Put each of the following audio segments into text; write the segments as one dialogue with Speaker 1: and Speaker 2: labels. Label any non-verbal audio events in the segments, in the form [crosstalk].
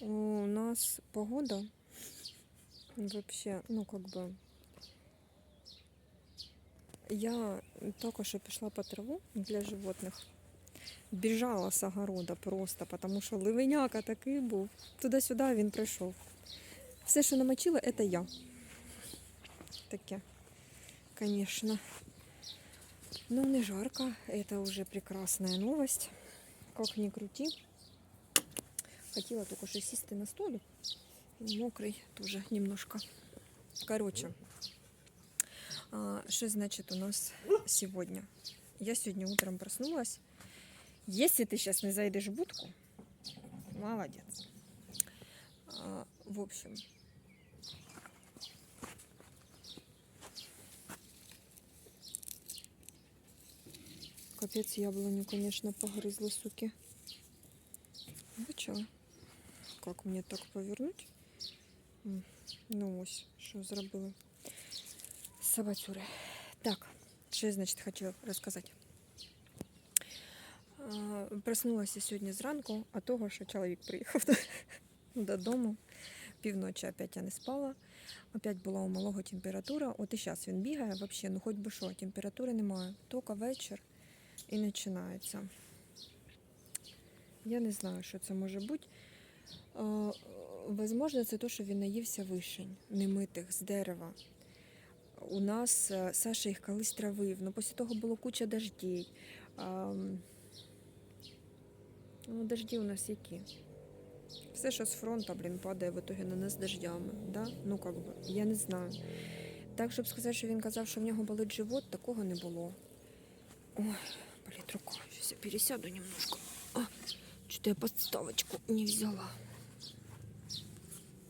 Speaker 1: У нас погода вообще, ну как бы. Я только что пішла по траву для животних. Біжала з огорода просто, тому що ливеняка такий був. Туди-сюди він прийшов. Все, що намочила, це я. Таке, конечно. Ну, не жарко, это уже прекрасная новость. Как ни крути. Хотіла только що на столе, мокрый тоже дуже немножко. Коротше, а, что значит у нас сегодня? Я сегодня утром проснулась. Если ты сейчас не зайдешь в будку, молодец. А, в общем, капец яблоню, конечно, погрызла, суки. Вы чё? Как мне так повернуть? Ну ось, що зробили. Собацюри. Так, що значить, хочу розказати. Проснулася сьогодні зранку, а того, що чоловік приїхав додому. Півночі опять я не спала. Опять була у малого температура. От і зараз він бігає, взагалі, ну хоч би що, температури немає. Тільки вечір і починається. Я не знаю, що це може бути. Е, Возможно, це те, що він наївся вишень, немитих з дерева. У нас е, Саша їх колись травив, але після того було куча дождей. Ам, Ну, дожді у нас які? Все, що з фронту, блін, падає в итоге на нас дождями. Да? Ну, как би, я не знаю. Так, щоб сказати, що він казав, що в нього болить живот, такого не було. Ой, болить рука. Сейчас я пересяду немножко. А, что-то я подставочку не взяла.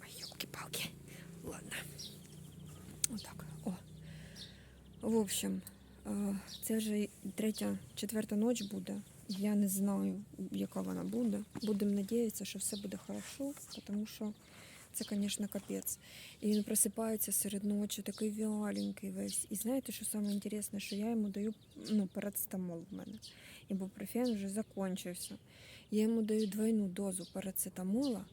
Speaker 1: Ой, елки-палки. Ладно. Вот так. О. В общем, е, це вже третя, четверта ніч буде. Я не знаю, яка вона буде. Будемо надіятися, що все буде хорошо, тому що це, звісно, капець. І він просипається серед ночі, такий вяленький весь. І знаєте, що саме що я йому даю ну, парацетамол в мене. Ібупрофен вже закінчився. Я йому даю двойну дозу парацетамола,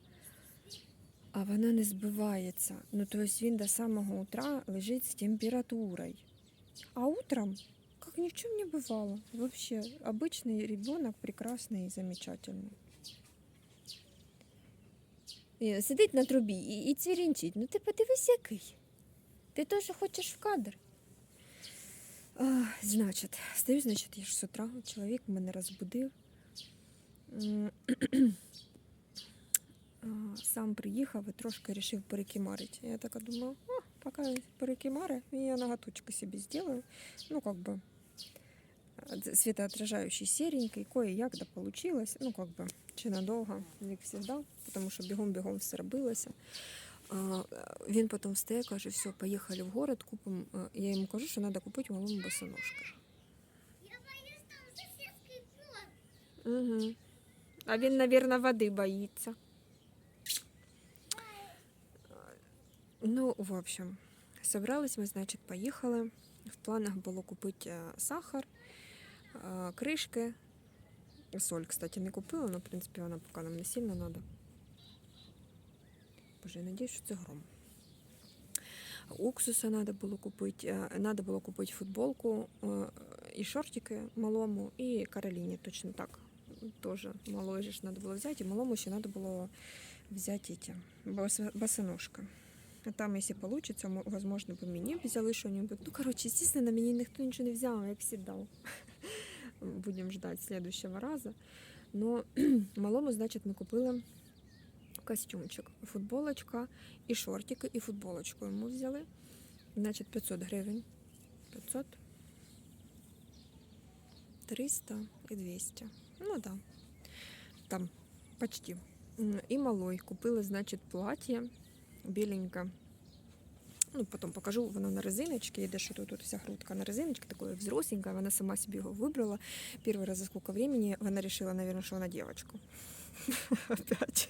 Speaker 1: а вона не збивається. Ну, тобто він до самого утра лежить з температурою. А утром, как ни в чем не бывало. Вообще, обычный ребенок прекрасный и замечательный. І сидить на трубі і, і цвірінчить. Ну ти подивись, який. Ти теж хочеш в кадр. А, значить, стою, значить, я ж з утра. Чоловік мене розбудив. [clears throat] М, а, Сам приїхав і трошки вирішив перекимарити. Я така думаю, о, поки він перекимари, я ноготочки собі зроблю. Ну, как бы э, светоотражающий серенький, кое-як да получилось. Ну, как бы, чи надовго, як завжди, тому що бігом-бігом все робилося. А, е, він потім встає, каже, все, поїхали в город, купимо. Е, Я йому кажу, що треба купити малому босоножки.
Speaker 2: Я боюсь, там соседский кот.
Speaker 1: Угу. А він, мабуть, води боїться. Ну, в общем, собрались ми, значить, поїхали. В планах було купити е, сахар, е, кришки. Соль, кстати, не купила, але, в принципі, вона поки нам не сильно треба. Боже, я надіюсь, що це гром. Уксуса треба було купити. е, Треба було купити футболку і шортики малому, і Кароліні точно так. Тоже малої ж треба було взяти, і малому ще треба було взяти. А там, если получится, возможно, мне взяли что-нибудь. Ну, короче, естественно, меня никто ничего не взял, як всегда. [laughs] Будем ждать следующего раза. Но [clears throat] малому, значит, мы купили костюмчик, футболочка і шортики, і футболочку йому взяли. Значить, 500 гривень. 500, 300 і 200. Ну да. Там почти. І малой купили, значить, плаття біленьке. Ну, потім покажу, воно на резиночці, йде, що тут, тут вся грудка на резиночці, такое взросленька, вона сама собі його вибрала. Перший раз за сколько времени вона решила, наверное, що вона девочка. [laughs] Опять.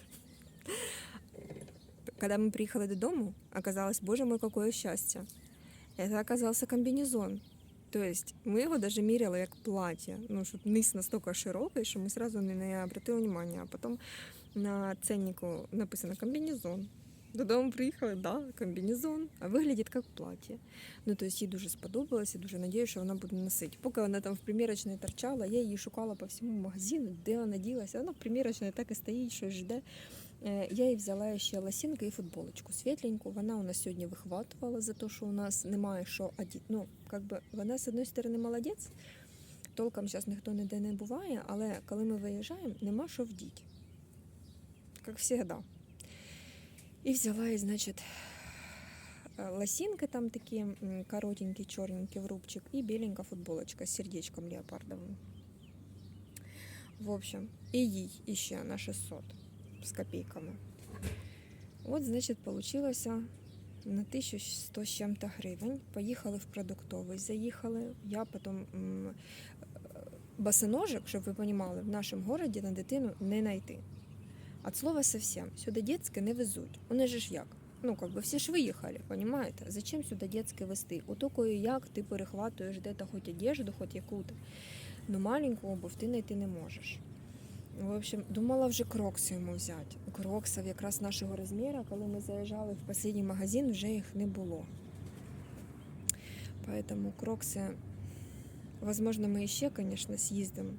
Speaker 1: Когда мы приехали додому, оказалось, боже мой, какое счастье. Это оказался комбинезон. Тобто ми його даже міряли як плаття. Ну, щоб низ настільки широкий, що ми сразу не, не обратили внимання. А потім на ценнику написано комбінезон. Додому приїхали, да, комбінезон, а виглядить як плаття. Ну, тобто їй дуже сподобалося, дуже надію, що вона буде носити. Поки вона там в примірочній торчала, я її шукала по всьому магазину, де вона ділася. Вона в примірочній так і стоїть, щось жде. Е, Я їй взяла ще лосінки і футболочку світленьку. Вона у нас сьогодні вихватувала за те, що у нас немає що одіти. Ну, как би вона з одної сторони молодець, толком зараз ніхто ніде не буває, але коли ми виїжджаємо, нема що вдіти. Як завжди. І взяла їй, значить, лосінки там такі коротенькі, чорненькі в рубчик, і біленька футболочка з сердечком леопардовим. В общем, і їй іще на 600 з копійками. От, значить, получилося на 1100 з чим-то гривень. Поїхали в продуктовий, заїхали. Я потім м, е, щоб ви розуміли, в нашому місті на дитину не знайти. От слова совсем. Сюди дітське не везуть. Вони же ж як? Ну, как бы всі ж виїхали, понимаете? Зачем сюди дітське вести? Ото як ти перехватуєш де-то хоч одежду, хоч яку-то. Ну, обувь ти знайти не можеш. В общем, думала вже крокси йому взяти. Кроксів якраз нашого розміру, коли ми заїжджали в останній магазин, вже їх не було. Поэтому крокси, возможно, ми ще, конечно, з'їздимо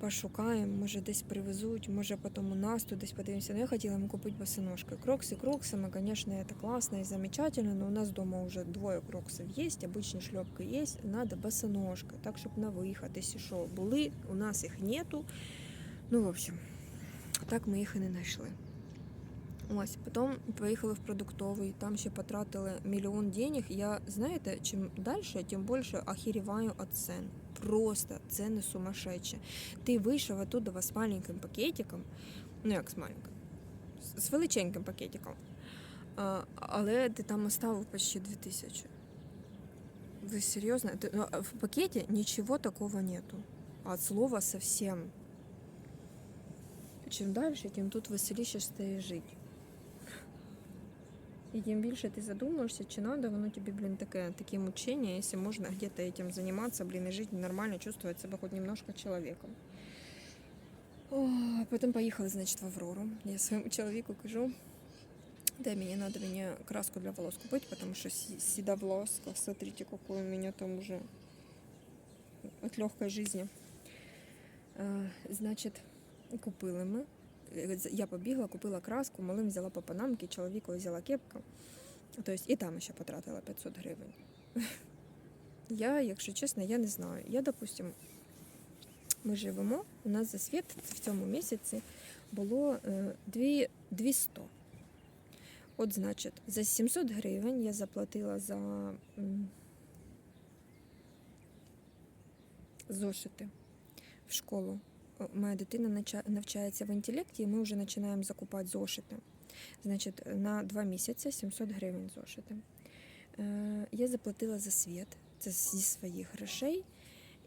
Speaker 1: Пошукаємо, може десь привезуть, може потім у нас тут десь подивимося. Ну, я хотіла йому купити босоножки. Крокси кроксами, конечно, это классно и замечательно, но у нас дома уже двое кроксов есть, обычные шлепки есть, надо босоножка, так, щоб на виход, якщо що, були, у нас їх нету. Ну, в общем, так ми їх і не знайшли. Ось, потім поїхали в продуктовий, там ще потратили мільйон денег. Я, знаєте, чим далі, тим більше охеріваю від цен. Просто ціни сумасшедші. Ти вийшов оттуда з маленьким пакетиком, ну як з маленьким, з величеньким пакетиком, а, але ти там оставив почти 2000. Ви серйозно? Ти- ну, в пакеті нічого такого нету. От слова совсем. Чим далі, тим тут веселіше стає жити. І тим більше ти задумуєшся, чи надо воно тобі, блін, таке, такі мучення, якщо можна где-то этим заниматься, блін, і жити нормально, чувствовать себе хоч немножко человеком. О, а потім поїхали, значить, в Аврору. Я своєму чоловіку кажу, дай мені надо мені краску для волос купити, потому що си- седовласка, смотрите, какой у меня там уже от легкой жизни. Е, Значить, купили ми. Е, Я побігла, купила краску, малим взяла по панамки, чоловіку взяла кепку. Тобто і там ще потратила 500 гривень. [laughs] Я, якщо чесно, я не знаю. Я, допустим, ми живемо, у нас за світ в цьому місяці було е, 200. От, значить, за 700 гривень я заплатила за зошити в школу. О, Моя дитина навчається в інтелекті, і ми вже починаємо закупати зошити. Значить, на два місяці 700 гривень зошити. Е, Я заплатила за світ, це зі своїх грошей,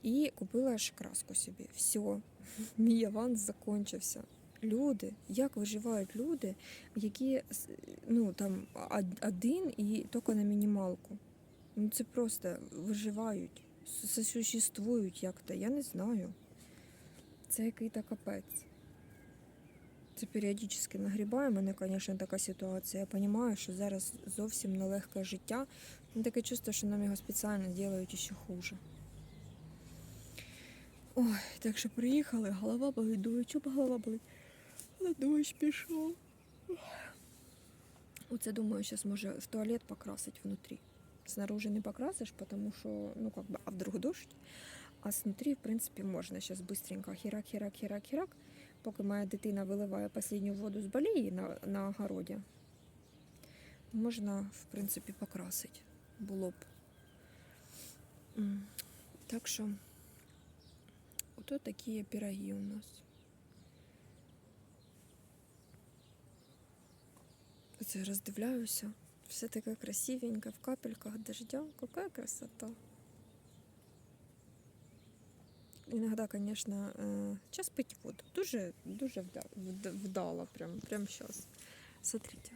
Speaker 1: і купила аж краску собі. Все, [laughs] мій аванс закінчився. Люди, як виживають люди, які ну, там один і тільки на мінімалку. Ну це просто виживають, с- существують як-то, я не знаю. Це який-то капець. Це періодично нагрібає мене, звісно, така ситуація. Я розумію, що зараз зовсім нелегке життя. Ну, таке чувство, що нам його спеціально роблять ще хуже. Ой, так що приїхали, голова болить, думаю, чого голова болить? Але дощ пішов. Оце думаю, зараз може в туалет покрасить внутрі. Снаружи не покрасиш, тому що, ну, как бы, а вдруг дощ. А снутрі, в принципі, можна зараз быстренько хірак, хірак, хірак, хірак, поки моя дитина виливає останню воду з балії на, на огороді. Можна, в принципі, покрасити. Було б. Так що, ото такі пироги у нас. Оце роздивляюся. Все таке красивеньке, в капельках дождя. Какая красота іноді, звісно, э, час пить воду. Дуже дуже вдало, прям прям зараз. Смотрите.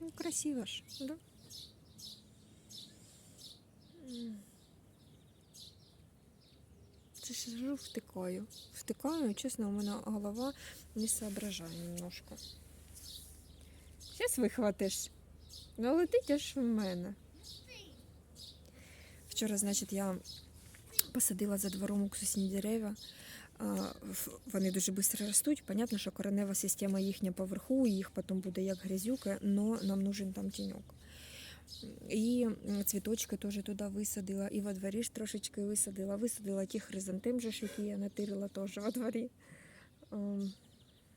Speaker 1: Ну, красиво ж, да? Це ж втикаю. Втикаю, чесно, у мене голова не соображає немножко. Зараз вихватиш. Ну, летить аж в мене. Вчора, значить, я посадила за двором уксусні дерева. Вони дуже швидко ростуть. Понятно, що коренева система їхня поверху, їх потім буде як грязюка, але нам нужен там тіньок. І цвіточки теж туди висадила, і во дворі ж трошечки висадила. Висадила ті хризантем, які я натирила теж во дворі. Ем,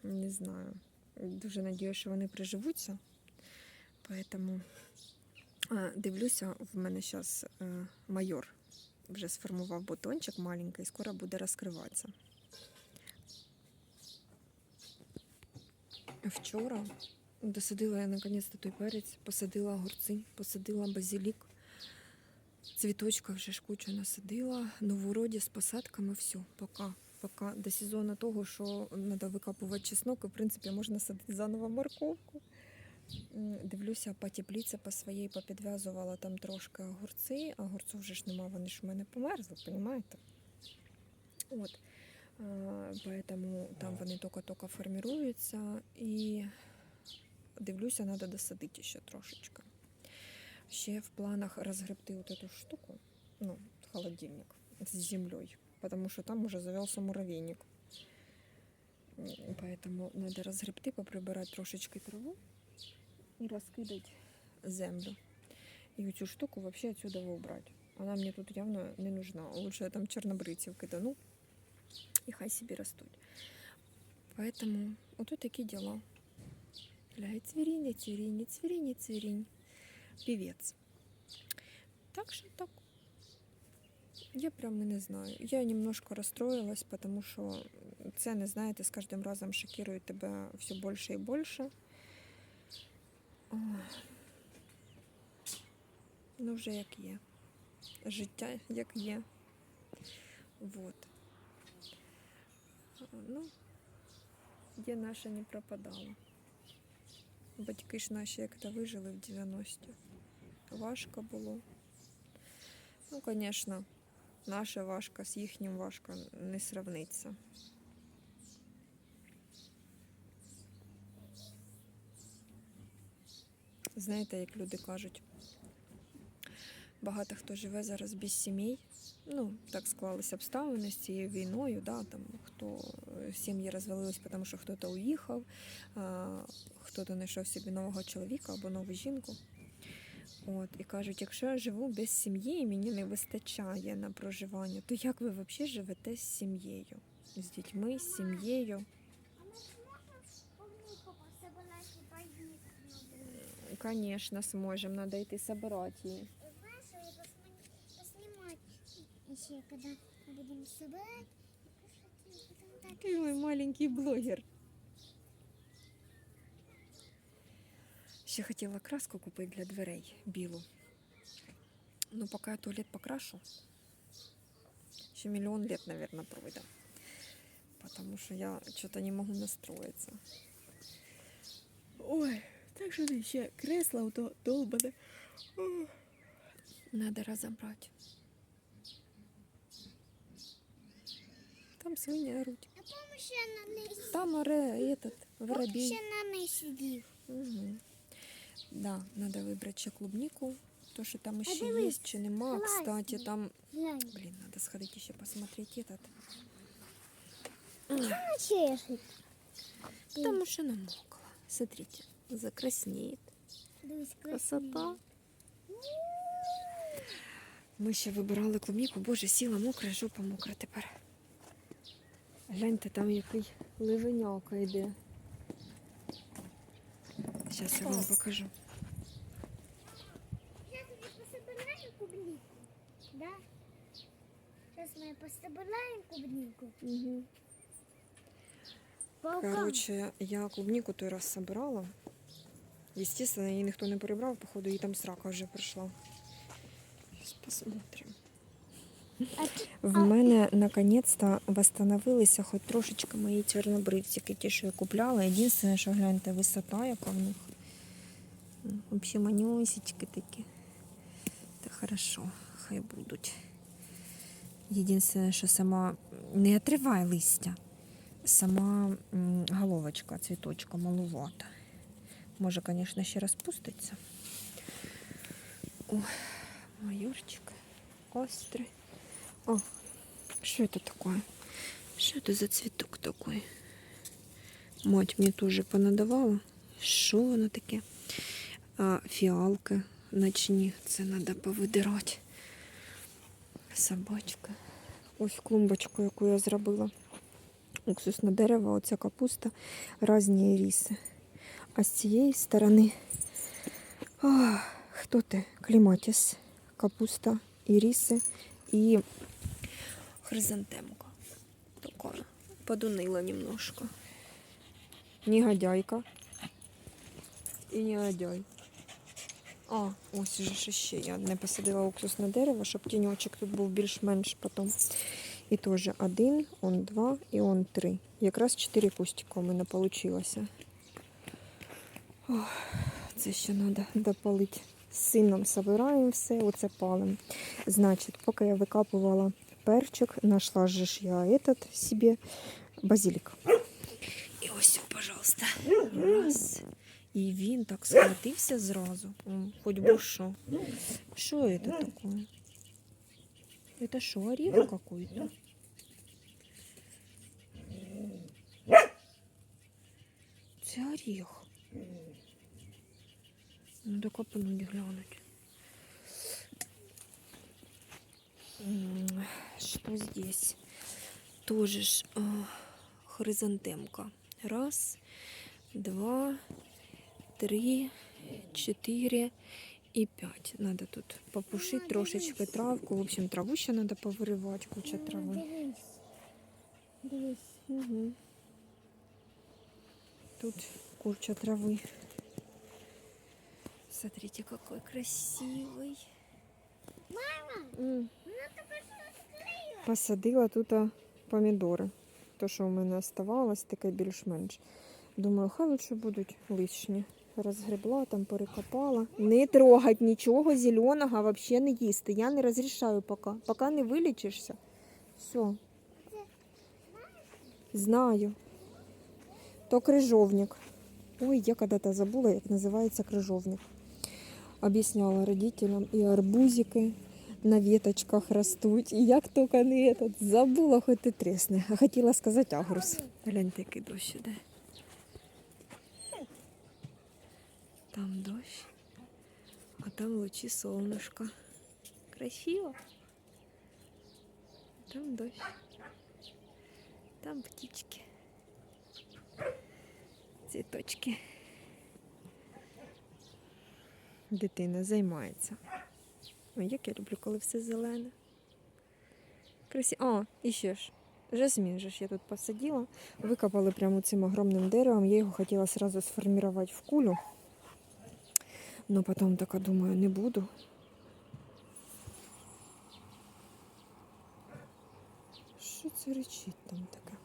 Speaker 1: Не знаю. Дуже надію, що вони приживуться. Поэтому дивлюся, в мене зараз е, майор вже сформував бутончик маленький, скоро буде розкриватися. Вчора досадила я наконець-то той перець, посадила огурці, посадила базилік. Цвіточка вже ж кучу насадила. В уроді з посадками все, поки. Поки до сезону того, що треба викапувати чеснок, і в принципі можна садити заново морковку. Дивлюся, по тепліці по своїй попідв'язувала там трошки огурці, а огурців вже ж нема, вони ж у мене померзли, розумієте? От. Поэтому там вони тільки-тільки форміруються і дивлюся, треба досадити ще трошечки. Ще в планах розгребти вот эту штуку, ну, холодильник з землею, потому що там уже завелся муравейник. М, Поэтому надо разгребти, поприбирати трошечки траву і розкидати землю. І цю штуку вообще отсюда убрать. Вона мені тут явно не нужна. Лучше я там чорнобриців кидану і хай собі ростуть. Поэтому отут такі діла. Ляй цвірінь, цвірінь, цвірінь, цвірінь. Півець. Так що так. Я прямо не знаю. Я немножко расстроилась, потому що ціни, знаєте, з кожним разом шокирують тебе все більше і більше. Ну, вже як є. Життя як є. Вот. Ну, є наша не пропадала. Батьки ж наші як-то вижили в 90-ті. Важко було. Ну, звісно, наша важка з їхнім важко не сравниться. Знаєте, як люди кажуть, багато хто живе зараз без сімей. Ну, так склалися обставини з цією війною, да, там, хто е, сім'ї розвалились, тому що хтось уїхав, хтось знайшов собі нового чоловіка або нову жінку. От, і кажуть, якщо я живу без сім'ї і мені не вистачає на проживання, то як ви взагалі живете з сім'єю? З дітьми, з сім'єю?
Speaker 2: Мы сможем помника пособирать и поесть?
Speaker 1: Звісно, зможемо, треба йти собирати її.
Speaker 2: Знаешь, я посмотри-
Speaker 1: Ще хотіла краску купити для дверей білу. Ну, поки я туалет покрашу, ще мільйон лет, наверное, пройде. Потому що я что-то не можу настроїтися. Ой, так що ще кресло то долбане. Ох. Надо розібрати. Там свині оруть.
Speaker 2: А помощь я на ней
Speaker 1: Там оре, этот, воробей.
Speaker 2: Ще на неї сидів.
Speaker 1: Угу. Да, надо выбрать ще клубнику. То, что там еще
Speaker 2: дивись,
Speaker 1: есть, чи нема. Кстати, там, блин, надо сходить еще посмотреть этот.
Speaker 2: А чешет.
Speaker 1: Потому что намокла. Смотрите, закраснеет. Красота. Ми ще вибирали клубніку. Боже, сіла мокра, жопа мокра тепер. Гляньте, там який ливеняка йде. Зараз я вам покажу.
Speaker 2: Сейчас мы пособираем клубнику.
Speaker 1: Угу.
Speaker 2: По.
Speaker 1: Короче, я клубнику той раз собирала. Естественно, її ніхто не перебрав, походу, їй там срака вже прийшла. Посмотрим. В мене наконець-то восстановилися хоч трошечки мої чорнобривчики, ті, що я купляла. Єдине, що гляньте, висота, яка в них. М, Вообще манюсечки такі. Та хорошо, хай будуть. Єдине, що сама не отривай листя. Сама м, головочка, цвіточка малувата. Може, звісно, ще розпуститься. О, майорчик. Острый. О, что это такое? Что это за цветок такой? Мать мне тоже понадавала. Що воно таке? А, фіалки ночні. Це треба повидирати. Собачка. Ось клумбочку, яку я зробила. Уксусне дерево, оця капуста, різні ріси. А з цієї сторони. А, хто ти? Кліматіс. Капуста, іріси і хризантемка. Така подунила немножко. Негодяйка. І негодяй. А, ось же ж ще я не посадила уксусне дерево, щоб тіньочок тут був більш-менш потім. І теж один, он два і он три. Якраз чотири кустика у мене вийшло. Це ще треба допалити. З сином собираємо все, оце палим. Значить, поки я викапувала перчик, знайшла ж я этот себе базилік. І ось, пожалуйста. Раз. І він так схватився зразу. Хоч би що. Що це таке? Это что, орех какой-то? Це орех. Надо копнуть глянуть. Что здесь? Тоже ж хризантемка. Раз, два, три, четыре и пять. Надо тут попушить трошечки травку. В общем, траву ще надо повиривати, куча трави.
Speaker 2: Дивись. Дивись.
Speaker 1: Угу. Тут куча травы. Смотрите, какой красивый.
Speaker 2: Мама,
Speaker 1: М,
Speaker 2: вона тебе що
Speaker 1: Посадила тут а, помідори. То, що у мене оставалось, таке більш-менш. Думаю, хай лучше будуть лишні. Розгребла, там перекопала. Не трогать нічого зеленого, взагалі не їсти. Я не розрішаю поки. Поки не вилічишся. Все. Знаю. То крижовник. Ой, я когда-то забула, як називається крижовник. Об'ясняла родителям і арбузики на веточках ростуть. І як тільки не этот, забула, хоч і тресне. А хотіла сказати агрус. Гляньте, який дощ іде. Там дощ, а там лучі солнышка. Красиво. Там дощ. Там птички. Цвіточки. Дитина займається. Ой, як я люблю, коли все зелене. Красі... А, і ще ж. Жасмін же ж я тут посадила. Викопали прямо цим огромним деревом. Я його хотіла сразу сформувати в кулю. Но потім така думаю, не буду. Що це речить там таке?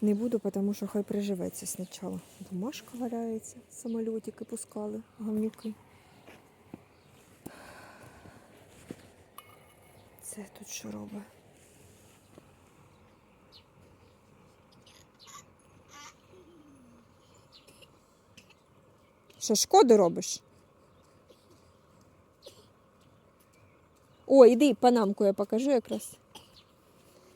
Speaker 1: Не буду, тому що хай приживеться спочатку. Бумажка валяється, самольотики пускали, гавнюки. Це тут що робить? Що шкоду робиш? О, іди панамку я покажу якраз.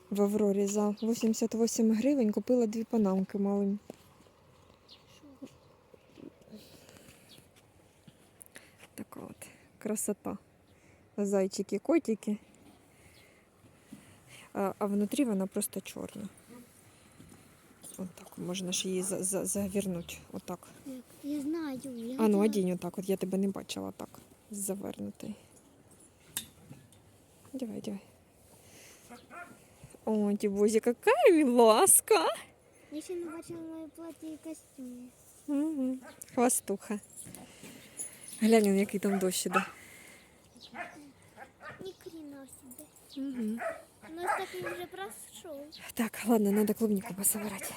Speaker 1: В Аврорі за 88 гривень купила дві панамки маленькі. Така от красота. Зайчики, котики. А, а внутрі вона просто чорна. Отак, можна ж її за, за, завернути. Отак.
Speaker 2: Я знаю. Я
Speaker 1: А ну одінь отак, от я тебе не бачила так. Завернутий. Давай, давай. О, Тібозі, какая ласка.
Speaker 2: Я ще не бачила моє плаття і костюм.
Speaker 1: Угу. Хвастуха. Глянь, он, який там дощ іде.
Speaker 2: Ні хрена собі.
Speaker 1: Угу.
Speaker 2: У нас такий вже пройшов.
Speaker 1: Так, ладно, надо клубнику пособирать.